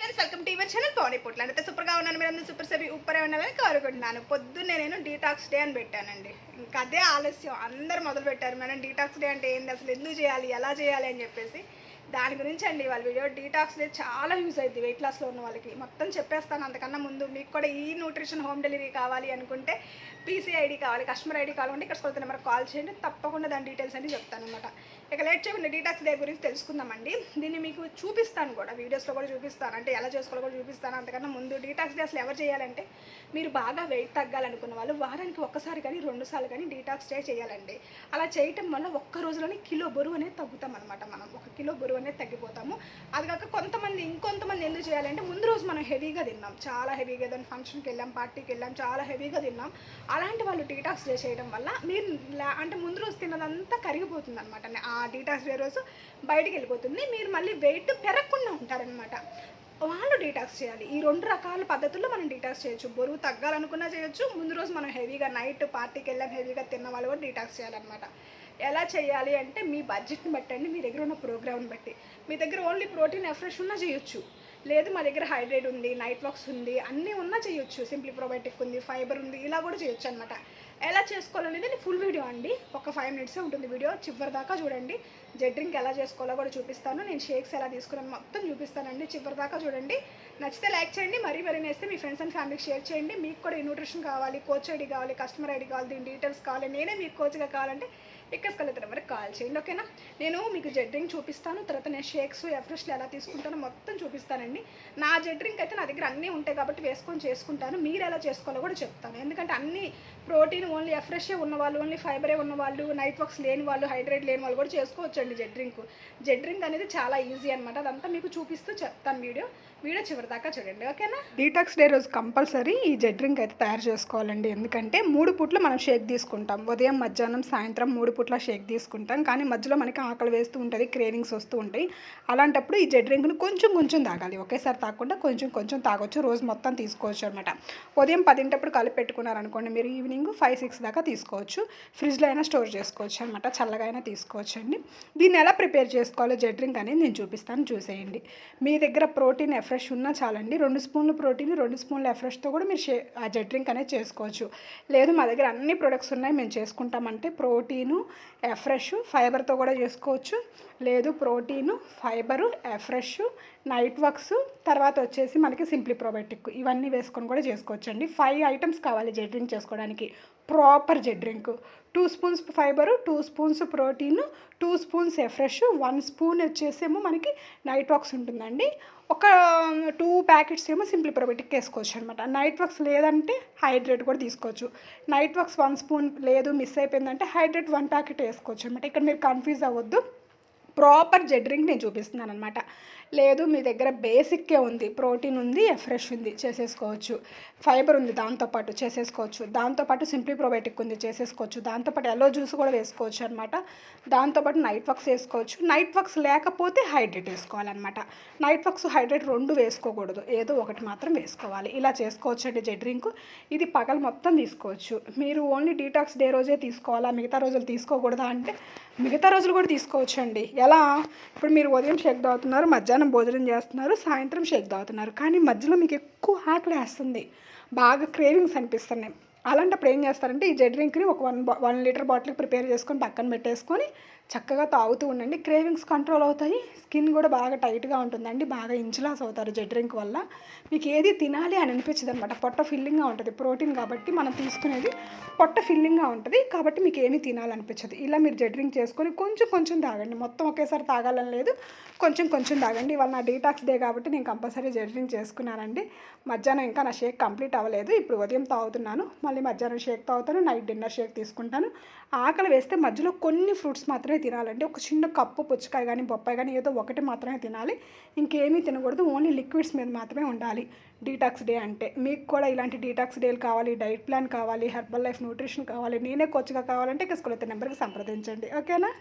Welcome to your channel Pavan Potla. అంటే సూపర్గా ఉన్నాను. మీరు అందరూ సూపర్ సభి ఉప్పరే ఉండాలని కోరుకుంటున్నాను. పొద్దున్నే నేను డీటాక్స్ డే అని పెట్టానండి. ఇంకా అదే ఆలస్యం. అందరు మొదలు పెట్టారు మేడం డీటాక్స్ డే అంటే ఏంది? అసలు ఎందుకు చేయాలి? ఎలా చేయాలి? అని చెప్పేసి దాని గురించి అండి వాళ్ళ వీడియో డీటాక్స్ డే చాలా యూజ్ అవుతుంది వెయిట్ లాస్లో ఉన్న వాళ్ళకి. మొత్తం చెప్పేస్తాను అంతకన్నా ముందు మీకు కూడా ఈ న్యూట్రిషన్ హోమ్ డెలివరీ కావాలి అనుకుంటే పీసీ ఐడి కావాలి కస్టమర్ ఐడి కావాలంటే ఇక్కడ కొత్త నెంబర్ కాల్ చేయండి తప్పకుండా దాని డీటెయిల్స్ అన్ని చెప్తాను అనమాట ఇక లేట్ చేయకుండా డీటాక్స్ డే గురించి తెలుసుకుందామండి. దీన్ని మీకు చూపిస్తాను కూడా వీడియోస్లో కూడా చూపిస్తాను అంటే ఎలా చేసుకోవాలో కూడా చూపిస్తాను. అంతకన్నా ముందు డీటాక్స్ డే అసలు ఎవరు చేయాలంటే మీరు బాగా వెయిట్ తగ్గాలనుకున్న వాళ్ళు వారానికి ఒక్కసారి కానీ రెండుసార్లు కానీ డీటాక్స్ డే చేయాలండి. అలా చేయటం వల్ల ఒక్క రోజులోనే కిలో బరువు అనేది తగ్గుతాం అనమాట మనం. ఒక కిలో బరువు అనేది తగ్గిపోతాము. అది కాక కొంతమంది ఇంకొంతమంది ఎందుకు చేయాలంటే ముందు రోజు మనం హెవీగా తిన్నాం. చాలా హెవీగా ఏదైనా ఫంక్షన్కి వెళ్ళాం పార్టీకి వెళ్ళాం చాలా హెవీగా తిన్నాం. అలాంటి వాళ్ళు డీటాక్స్ డే చేయడం వల్ల మీరు లా- అంటే ముందు రోజు తిన్నదంతా కరిగిపోతుంది అనమాట ఆ డీటాక్స్ డే రోజు బయటికి వెళ్ళిపోతుంది. మీరు మళ్ళీ వెయిట్ పెరగకుండా ఉంటారనమాట వాళ్ళు డీటాక్స్ చేయాలి. ఈ రెండు రకాల పద్ధతుల్లో మనం డీటాక్స్ చేయొచ్చు. బరువు తగ్గాలనుకున్నా చేయొచ్చు. ముందు రోజు మనం హెవీగా నైట్ పార్టీకి వెళ్ళాం హెవీగా తిన్న వాళ్ళు కూడా డీటాక్స్ చేయాలన్నమాట. ఎలా చేయాలి అంటే మీ బడ్జెట్ని బట్టండి మీ దగ్గర ఉన్న ప్రోగ్రామ్ని బట్టి. మీ దగ్గర ఓన్లీ ప్రోటీన్ ఎఫ్రెష్ ఉన్నా చేయొచ్చు. లేదు మా దగ్గర హైడ్రేట్ ఉంది నైట్ వాక్స్ ఉంది అన్నీ ఉన్నా చేయొచ్చు. సింప్లీ ప్రోబయోటిక్ ఉంది ఫైబర్ ఉంది ఇలా కూడా చేయొచ్చు అనమాట ఎలా చేసుకోవాలనేది నేను ఫుల్ వీడియో అండి. ఒక ఫైవ్ మినిట్సే ఉంటుంది వీడియో చివరి దాకా చూడండి. జెడ్ డ్రింక్ ఎలా చేసుకోవాలో కూడా చూపిస్తాను. నేను షేక్స్ ఎలా తీసుకున్నాను మొత్తం చూపిస్తానండి. చివరి దాకా చూడండి. నచ్చితే లైక్ చేయండి. మరీ మరీ నేస్తే మీ ఫ్రెండ్స్ అండ్ ఫ్యామిలీకి షేర్ చేయండి. మీకు కూడా న్యూట్రిషన్ కావాలి కోచ్ ఐడి కావాలి కస్టమర్ ఐడి కావాలి దీని డీటెయిల్స్ కావాలి. నేనే మీకు కోచ్గా కావాలంటే ఇక్కడ కలిగిన వరకు కాల్ చేయండి. ఓకేనా నేను మీకు జెడ్ డ్రింక్ చూపిస్తాను. తర్వాత నేను షేక్స్ ఎఫ్రెష్లు ఎలా తీసుకుంటానో మొత్తం చూపిస్తానండి. నా జెడ్ డ్రింక్ అయితే నా దగ్గర అన్నీ ఉంటాయి కాబట్టి వేసుకొని చేసుకుంటాను. మీరు ఎలా చేసుకోవాలో కూడా చెప్తాను. ఎందుకంటే అన్ని ప్రోటీన్ ఓన్లీ ఎఫ్రెషే ఉన్న వాళ్ళు ఓన్లీ ఫైబరే ఉన్న వాళ్ళు నైట్ వర్క్స్ లేని వాళ్ళు హైడ్రేట్ లేని వాళ్ళు కూడా చేసుకోవచ్చండి. Z drink. జెడ్ డ్రింక్ అనేది చాలా ఈజీ అనమాట అదంతా మీకు చూపిస్తూ చెప్తాను వీడియో. వీడియో చివరి దాకా చూడండి. ఓకేనా? డీటాక్స్ డే రోజు కంపల్సరీ ఈ జెడ్ డ్రింక్ అయితే తయారు చేసుకోవాలండి. ఎందుకంటే మూడు పూట్లు మనం షేక్ తీసుకుంటాం. ఉదయం మధ్యాహ్నం సాయంత్రం మూడు పూట్ల షేక్ తీసుకుంటాం. కానీ మధ్యలో మనకి ఆకలి వేస్తూ ఉంటుంది క్రేవింగ్స్ వస్తూ ఉంటాయి. అలాంటప్పుడు ఈ జెడ్ డ్రింక్ను కొంచెం కొంచెం తాగాలి. ఒకేసారి తాగకుండా కొంచెం కొంచెం తాగొచ్చు. రోజు మొత్తం తీసుకోవచ్చు అనమాట ఉదయం పదింటప్పుడు కలిపి పెట్టుకున్నారనుకోండి మీరు ఈవినింగ్ ఫైవ్ సిక్స్ దాకా తీసుకోవచ్చు. ఫ్రిడ్జ్లో అయినా స్టోర్ చేసుకోవచ్చు అనమాట చల్లగా అయినా తీసుకోవచ్చు అండి దీన్ని ఎలా ప్రిపేర్ చేసుకోవాలో జెడ్ డ్రింక్ అనేది నేను చూపిస్తాను చూసేయండి. మీ దగ్గర ప్రోటీన్ ఎఫ్రెష్ ఉన్నా చాలండి. రెండు స్పూన్లు ప్రోటీన్ రెండు స్పూన్లు ఎఫ్రెష్తో కూడా మీరు ఆ జెడ్ డ్రింక్ అనేది చేసుకోవచ్చు. లేదు మా దగ్గర అన్ని ప్రొడక్ట్స్ ఉన్నాయి మేము చేసుకుంటామంటే ప్రోటీను ఎఫ్రెష్ ఫైబర్తో కూడా చేసుకోవచ్చు. లేదు protein fibre afresh night works తర్వాత వచ్చేసి మనకి సింప్లీ ప్రోబయోటిక్. ఇవన్నీ వేసుకొని కూడా చేసుకోవచ్చండి. ఫైవ్ ఐటమ్స్ కావాలి జెడ్ డ్రింక్ చేసుకోవడానికి. Proper Z drink. Two spoons fibre two spoons protein two spoons afresh one spoon వచ్చేసేమో మనకి నైట్ వాక్స్ ఉంటుందండి. ఒక టూ ప్యాకెట్స్ ఏమో సింప్లీ ప్రోబయోటిక్ వేసుకోవచ్చు అనమాట నైట్ వర్క్స్ లేదంటే హైడ్రేట్ కూడా తీసుకోవచ్చు. నైట్ వర్క్స్ వన్ స్పూన్ లేదు మిస్ అయిపోయిందంటే హైడ్రేట్ వన్ ప్యాకెట్ వేసుకోవచ్చు అనమాట ఇక్కడ మీరు కన్ఫ్యూజ్ అవ్వద్దు. ప్రాపర్ జెడ్ డ్రింక్ నేను చూపిస్తున్నాను అనమాట లేదు మీ దగ్గర బేసిక్కే ఉంది ప్రోటీన్ ఉంది ఫ్రెష్ ఉంది చేసేసుకోవచ్చు. ఫైబర్ ఉంది దాంతోపాటు చేసేసుకోవచ్చు. దాంతోపాటు సింప్లీ ప్రోబయోటిక్ ఉంది చేసేసుకోవచ్చు. దాంతోపాటు ఎల్లో జ్యూస్ కూడా వేసుకోవచ్చు అనమాట దాంతోపాటు నైట్ వర్క్స్ వేసుకోవచ్చు. నైట్ వర్క్స్ లేకపోతే హైడ్రేట్ వేసుకోవాలన్నమాట. నైట్ వర్క్స్ హైడ్రేట్ రెండు వేసుకోకూడదు. ఏదో ఒకటి మాత్రం వేసుకోవాలి. ఇలా చేసుకోవచ్చు అండి జెడ్ డ్రింక్ ఇది పగలు మొత్తం తీసుకోవచ్చు. మీరు ఓన్లీ డీటాక్స్ డే రోజే తీసుకోవాలా? మిగతా రోజులు తీసుకోకూడదా అంటే మిగతా రోజులు కూడా తీసుకోవచ్చండి. ఎలా? ఇప్పుడు మీరు ఉదయం షేక్ తాగుతున్నారు మధ్యాహ్నం భోజనం చేస్తున్నారు సాయంత్రం షేక్ తాగుతున్నారు. కానీ మధ్యలో మీకు ఎక్కువ ఆకలి వేస్తుంది. బాగా క్రేవింగ్స్ అనిపిస్తున్నాయి. అలాంటప్పుడు ఏం చేస్తారంటే ఈ జెడ్ డ్రింక్ని ఒక వన్ వన్ లీటర్ బాటిల్కి ప్రిపేర్ చేసుకొని పక్కన పెట్టేసుకొని చక్కగా తాగుతూ ఉండండి. క్రేవింగ్స్ కంట్రోల్ అవుతాయి. స్కిన్ కూడా బాగా టైట్గా ఉంటుందండి. బాగా ఇంచులాస్ అవుతారు జెడ్ డ్రింక్ వల్ల. మీకు ఏది తినాలి అని అనిపించదు అనమాట పొట్ట ఫిల్లింగ్గా ఉంటుంది. ప్రోటీన్ కాబట్టి మనం తీసుకునేది పొట్ట ఫిల్లింగ్గా ఉంటుంది. కాబట్టి మీకు ఏమీ తినాలనిపించదు. ఇలా మీరు జెడ్ డ్రింక్ చేసుకొని కొంచెం కొంచెం తాగండి. మొత్తం ఒకేసారి తాగాలని లేదు. కొంచెం కొంచెం తాగండి. ఇవాళ నా డీటాక్స్ డే కాబట్టి నేను కంపల్సరీ జెడ్ డ్రింక్ చేసుకున్నానండి. మధ్యాహ్నం ఇంకా నా షేక్ కంప్లీట్ అవ్వలేదు. ఇప్పుడు ఉదయం తాగుతున్నాను. మళ్ళీ మధ్యాహ్నం షేక్ తాగుతాను. నైట్ డిన్నర్ షేక్ తీసుకుంటాను. ఆకలి వేస్తే మధ్యలో కొన్ని ఫ్రూట్స్ మాత్రమే తినాలండి. ఒక చిన్న కప్పు పుచ్చకాయ కానీ బొప్పాయి కానీ ఏదో ఒకటి మాత్రమే తినాలి. ఇంకేమీ తినకూడదు. ఓన్లీ లిక్విడ్స్ మీద మాత్రమే ఉండాలి. డీటాక్స్ డే అంటే మీకు కూడా ఇలాంటి డీటాక్స్ డేలు కావాలి డైట్ ప్లాన్ కావాలి హెర్బల్ లైఫ్ న్యూట్రిషన్ కావాలి నేనే కోచ్గా కావాలంటే ఇక స్కూల్ నెంబర్కి సంప్రదించండి. ఓకేనా?